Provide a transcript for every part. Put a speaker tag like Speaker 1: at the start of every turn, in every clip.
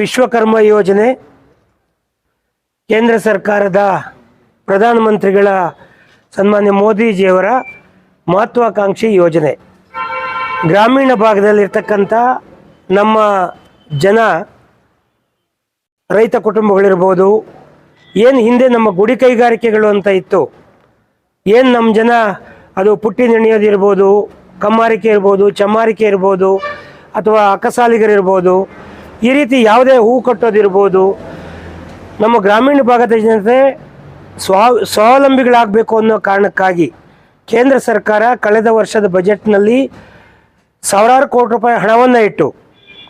Speaker 1: ವಿಶ್ವಕರ್ಮ ಯೋಜನೆ ಕೇಂದ್ರ ಸರ್ಕಾರದ ಪ್ರಧಾನಮಂತ್ರಿಗಳ ಸನ್ಮಾನ್ಯ ಮೋದಿಜಿಯವರ ಮಹತ್ವಾಕಾಂಕ್ಷಿ ಯೋಜನೆ. ಗ್ರಾಮೀಣ ಭಾಗದಲ್ಲಿರ್ತಕ್ಕಂಥ ನಮ್ಮ ಜನ, ರೈತ ಕುಟುಂಬಗಳಿರ್ಬೋದು, ಏನು ಹಿಂದೆ ನಮ್ಮ ಗುಡಿ ಕೈಗಾರಿಕೆಗಳು ಅಂತ ಇತ್ತು, ಏನು ನಮ್ಮ ಜನ ಅದು ಪುಟ್ಟಿ ನೆನೆಯೋದಿರ್ಬೋದು ಕಮ್ಮಾರಿಕೆ ಇರ್ಬೋದು, ಚಮ್ಮಾರಿಕೆ ಇರ್ಬೋದು, ಅಥವಾ ಅಕಸಾಲಿಗರಿರ್ಬೋದು ಈ ರೀತಿ ಯಾವುದೇ ಹೂ ಕಟ್ಟೋದಿರ್ಬೋದು, ನಮ್ಮ ಗ್ರಾಮೀಣ ಭಾಗದ ಜನತೆ ಸ್ವಾ, ಸ್ವಾವಲಂಬಿಗಳಾಗಬೇಕು ಅನ್ನೋ ಕಾರಣಕ್ಕಾಗಿ ಕೇಂದ್ರ ಸರ್ಕಾರ ಕಳೆದ ವರ್ಷದ ಬಜೆಟ್ನಲ್ಲಿ ಸಾವಿರಾರು ಕೋಟಿ ರೂಪಾಯಿ ಹಣವನ್ನು ಇಟ್ಟು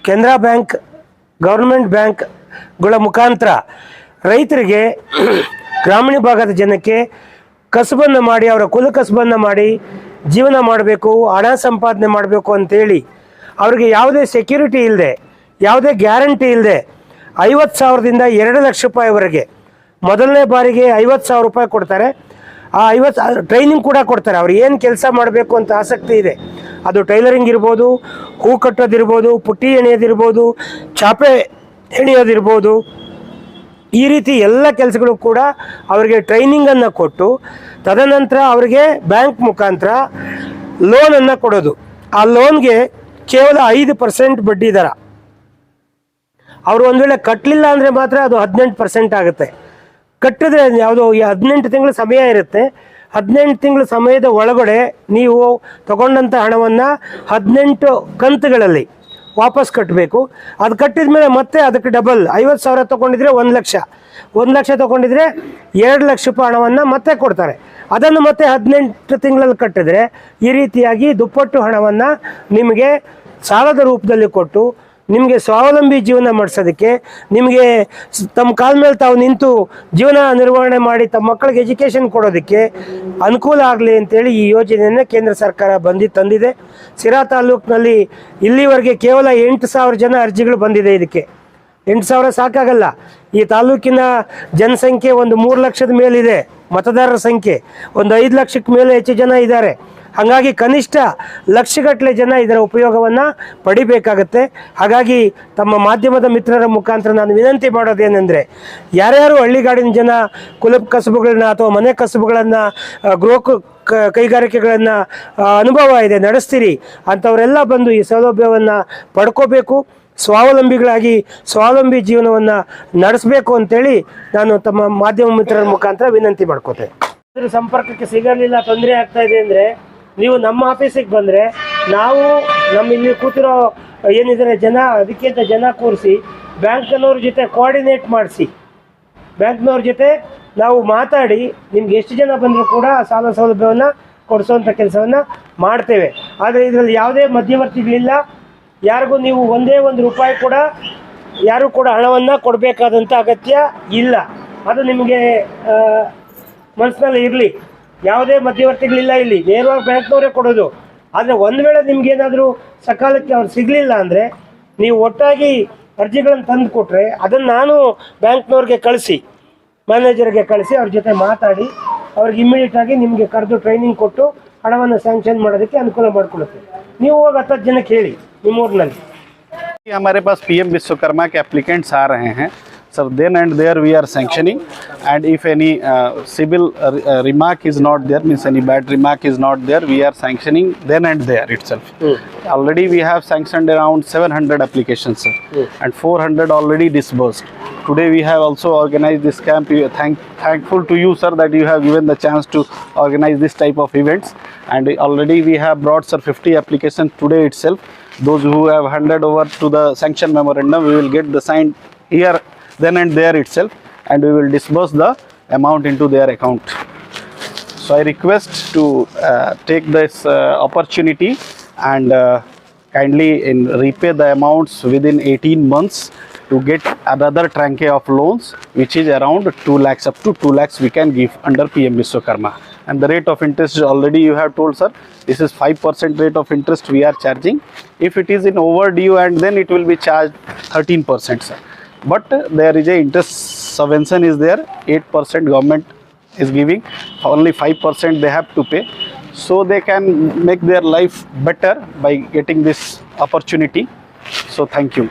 Speaker 1: ಕೆನರಾ ಬ್ಯಾಂಕ್, ಗೌರ್ಮೆಂಟ್ ಬ್ಯಾಂಕ್ಗಳ ಮುಖಾಂತರ ರೈತರಿಗೆ ಗ್ರಾಮೀಣ ಭಾಗದ ಜನಕ್ಕೆ ಕಸಬನ್ನು ಮಾಡಿ, ಅವರ ಕುಲ ಕಸುಬನ್ನು ಮಾಡಿ ಜೀವನ ಮಾಡಬೇಕು, ಹಣ ಸಂಪಾದನೆ ಮಾಡಬೇಕು ಅಂತೇಳಿ, ಅವರಿಗೆ ಯಾವುದೇ ಸೆಕ್ಯೂರಿಟಿ ಇಲ್ಲದೆ ಯಾವುದೇ ಗ್ಯಾರಂಟಿ ಇಲ್ಲದೆ ಐವತ್ತು ಸಾವಿರದಿಂದ ಎರಡು ಲಕ್ಷ ರೂಪಾಯಿವರೆಗೆ. ಮೊದಲನೇ ಬಾರಿಗೆ ಐವತ್ತು ಸಾವಿರ ರೂಪಾಯಿ ಕೊಡ್ತಾರೆ. ಆ ಐವತ್ತು ಟ್ರೈನಿಂಗ್ ಕೂಡ ಕೊಡ್ತಾರೆ. ಅವ್ರು ಏನು ಕೆಲಸ ಮಾಡಬೇಕು ಅಂತ ಆಸಕ್ತಿ ಇದೆ. ಅದು ಟೈಲರಿಂಗ್ ಇರ್ಬೋದು, ಹೂ ಕಟ್ಟೋದಿರ್ಬೋದು ಪುಟ್ಟಿ ಎಣೆಯೋದಿರ್ಬೋದು ಚಾಪೆ ಎಣೆಯೋದಿರ್ಬೋದು ಈ ರೀತಿ ಎಲ್ಲ ಕೆಲಸಗಳು ಕೂಡ ಅವರಿಗೆ ಟ್ರೈನಿಂಗನ್ನು ಕೊಟ್ಟು, ತದನಂತರ ಅವರಿಗೆ ಬ್ಯಾಂಕ್ ಮುಖಾಂತರ ಲೋನನ್ನು ಕೊಡೋದು. ಆ ಲೋನ್ಗೆ ಕೇವಲ ಐದು ಪರ್ಸೆಂಟ್ ಬಡ್ಡಿ ದರ. ಅವರು ಒಂದು ವೇಳೆ ಕಟ್ಟಲಿಲ್ಲ ಅಂದರೆ ಮಾತ್ರ ಅದು ಹದಿನೆಂಟು ಪರ್ಸೆಂಟ್ ಆಗುತ್ತೆ. ಕಟ್ಟಿದ್ರೆ ಯಾವುದು ಈ ಹದಿನೆಂಟು ತಿಂಗಳ ಸಮಯ ಇರುತ್ತೆ. ಹದಿನೆಂಟು ತಿಂಗಳ ಸಮಯದ ಒಳಗಡೆ ನೀವು ತಗೊಂಡಂಥ ಹಣವನ್ನು ಹದಿನೆಂಟು ಕಂತುಗಳಲ್ಲಿ ವಾಪಸ್ ಕಟ್ಟಬೇಕು ಅದು ಕಟ್ಟಿದ ಮೇಲೆ ಮತ್ತೆ ಅದಕ್ಕೆ ಡಬಲ್ ಐವತ್ತು ಸಾವಿರ ತೊಗೊಂಡಿದ್ರೆ ಒಂದು ಲಕ್ಷ. ಒಂದು ಲಕ್ಷ ತೊಗೊಂಡಿದ್ರೆ ಎರಡು ಲಕ್ಷ ರೂಪಾಯಿ ಹಣವನ್ನು ಮತ್ತೆ ಕೊಡ್ತಾರೆ. ಅದನ್ನು ಮತ್ತೆ ಹದಿನೆಂಟು ತಿಂಗಳಲ್ಲಿ ಕಟ್ಟಿದ್ರೆ ಈ ರೀತಿಯಾಗಿ ದುಪ್ಪಟ್ಟು ಹಣವನ್ನು ನಿಮಗೆ ಸಾಲದ ರೂಪದಲ್ಲಿ ಕೊಟ್ಟು ನಿಮಗೆ ಸ್ವಾವಲಂಬಿ ಜೀವನ ಮಾಡಿಸೋದಕ್ಕೆ, ನಿಮಗೆ ತಮ್ಮ ಕಾಲ ಮೇಲೆ ತಾವು ನಿಂತು ಜೀವನ ನಿರ್ವಹಣೆ ಮಾಡಿ ತಮ್ಮ ಮಕ್ಕಳಿಗೆ ಎಜುಕೇಷನ್ ಕೊಡೋದಕ್ಕೆ ಅನುಕೂಲ ಆಗಲಿ ಅಂತೇಳಿ ಈ ಯೋಜನೆಯನ್ನು ಕೇಂದ್ರ ಸರ್ಕಾರ ಬಂದು ತಂದಿದೆ. ಸಿರಾ ತಾಲೂಕಿನಲ್ಲಿ ಇಲ್ಲಿವರೆಗೆ ಕೇವಲ ಎಂಟು ಸಾವಿರ ಜನ ಅರ್ಜಿಗಳು ಬಂದಿದೆ ಇದಕ್ಕೆ. ಎಂಟು ಸಾವಿರ ಸಾಕಾಗಲ್ಲ. ಈ ತಾಲೂಕಿನ ಜನಸಂಖ್ಯೆ ಒಂದು ಮೂರು ಲಕ್ಷದ ಮೇಲಿದೆ. ಮತದಾರರ ಸಂಖ್ಯೆ ಒಂದು ಐದು ಲಕ್ಷಕ್ಕೆ ಮೇಲೆ ಹೆಚ್ಚು ಜನ ಇದ್ದಾರೆ. ಹಾಗಾಗಿ ಕನಿಷ್ಠ ಲಕ್ಷಗಟ್ಟಲೆ ಜನ ಇದರ ಉಪಯೋಗವನ್ನು ಪಡಿಬೇಕಾಗತ್ತೆ. ಹಾಗಾಗಿ ತಮ್ಮ ಮಾಧ್ಯಮದ ಮಿತ್ರರ ಮುಖಾಂತರ ನಾನು ವಿನಂತಿ ಮಾಡೋದೇನೆಂದರೆ ಯಾರ್ಯಾರು ಹಳ್ಳಿಗಾಡಿನ ಜನ ಕುಲ ಕಸಬುಗಳನ್ನ ಅಥವಾ ಮನೆ ಕಸಬುಗಳನ್ನು ಗೃಹ ಕೈಗಾರಿಕೆಗಳನ್ನು ಅನುಭವ ಇದೆ, ನಡೆಸ್ತೀರಿ ಅಂಥವರೆಲ್ಲ ಬಂದು ಈ ಸೌಲಭ್ಯವನ್ನು ಪಡ್ಕೋಬೇಕು. ಸ್ವಾವಲಂಬಿಗಳಾಗಿ ಸ್ವಾವಲಂಬಿ ಜೀವನವನ್ನು ನಡೆಸಬೇಕು ಅಂತೇಳಿ ನಾನು ತಮ್ಮ ಮಾಧ್ಯಮ ಮಿತ್ರರ ಮುಖಾಂತರ ವಿನಂತಿ ಮಾಡ್ಕೋತೆ. ಸಂಪರ್ಕಕ್ಕೆ ಸಿಗಲಿಲ್ಲ, ತೊಂದರೆ ಆಗ್ತಾ ಇದೆ ಅಂದರೆ ನೀವು ನಮ್ಮ ಆಫೀಸಿಗೆ ಬಂದರೆ ನಾವು ನಮ್ಮ ಇಲ್ಲಿ ಕೂತಿರೋ ಏನಿದ್ದಾರೆ ಜನ ಅದಕ್ಕಿಂತ ಜನ ಕೂರಿಸಿ ಬ್ಯಾಂಕ್ನವ್ರ ಜೊತೆ ಕೋಆರ್ಡಿನೇಟ್ ಮಾಡಿಸಿ. ಬ್ಯಾಂಕ್ನವ್ರ ಜೊತೆ ನಾವು ಮಾತಾಡಿ ನಿಮ್ಗೆ ಎಷ್ಟು ಜನ ಬಂದರೂ ಕೂಡ ಸಾಲ ಸೌಲಭ್ಯವನ್ನು ಕೊಡಿಸೋವಂಥ ಕೆಲಸವನ್ನು ಮಾಡ್ತೇವೆ. ಆದರೆ ಇದರಲ್ಲಿ ಯಾವುದೇ ಮಧ್ಯವರ್ತಿಗಳಿಲ್ಲ. ಯಾರಿಗೂ ನೀವು ಒಂದೇ ಒಂದು ರೂಪಾಯಿ ಕೂಡ, ಯಾರು ಕೂಡ ಹಣವನ್ನು ಕೊಡಬೇಕಾದಂಥ ಅಗತ್ಯ ಇಲ್ಲ. ಅದು ನಿಮಗೆ ಮನಸ್ಸಿನಲ್ಲಿ ಇರಲಿ. ಯಾವುದೇ ಮಧ್ಯವರ್ತಿಗಳಿಲ್ಲ ಇಲ್ಲಿ. ನೇರವಾಗಿ ಬ್ಯಾಂಕ್ನವರೇ ಕೊಡೋದು. ಆದರೆ ಒಂದು ವೇಳೆ ನಿಮ್ಗೇನಾದರೂ ಸಕಾಲಕ್ಕೆ ಅವ್ರು ಸಿಗಲಿಲ್ಲ ಅಂದರೆ, ನೀವು ಒಟ್ಟಾಗಿ ಅರ್ಜಿಗಳನ್ನು ತಂದು ಕೊಟ್ಟರೆ ಅದನ್ನು ನಾನು ಬ್ಯಾಂಕ್ನವ್ರಿಗೆ ಕಳಿಸಿ, ಮ್ಯಾನೇಜರ್ಗೆ ಕಳಿಸಿ, ಅವ್ರ ಜೊತೆ ಮಾತಾಡಿ, ಅವ್ರಿಗೆ ಇಮ್ಮಿಡಿಯೇಟಾಗಿ ನಿಮಗೆ ಕರೆದು ಟ್ರೈನಿಂಗ್ ಕೊಟ್ಟು ಹಣವನ್ನು ಸ್ಯಾಂಕ್ಷನ್ ಮಾಡೋದಕ್ಕೆ ಅನುಕೂಲ ಮಾಡಿಕೊಡುತ್ತೆ ನೀವು ಹೋಗಿ ಹತ್ತು ಜನಕ್ಕೆ ಹೇಳಿ. मेमोरियल
Speaker 2: हमारे पास पी एम विश्वकर्मा के एप्लीकेंट्स आ रहे हैं। Sir then and there we are sanctioning and if any civil remark is not there means any bad remark is not there we are sanctioning then and there itself already we have sanction around seven hundred application sir and four hundred already disburse today we have also organise this camp thankful to you sir that you have given the chance to organise this type of events and already we have brought sir fifty application today itself those who have handed over to the sanction memorandum we will get the signed here then and there itself and we will disburse the amount into their account. So i request to uh, take this uh, opportunity and uh, kindly in repay the amounts within 18 months to get another tranche of loans which is around 2 lakhs up to 2 lakhs we can give under pm Vishwakarma and the rate of interest already you have told sir this is 5% rate of interest we are charging. If it is in overdue and then it will be charged 13% sir. But uh, there is a interest subvention is there. 8% government is giving. Only 5% they have to pay. So they can make their life better by getting this opportunity. So thank you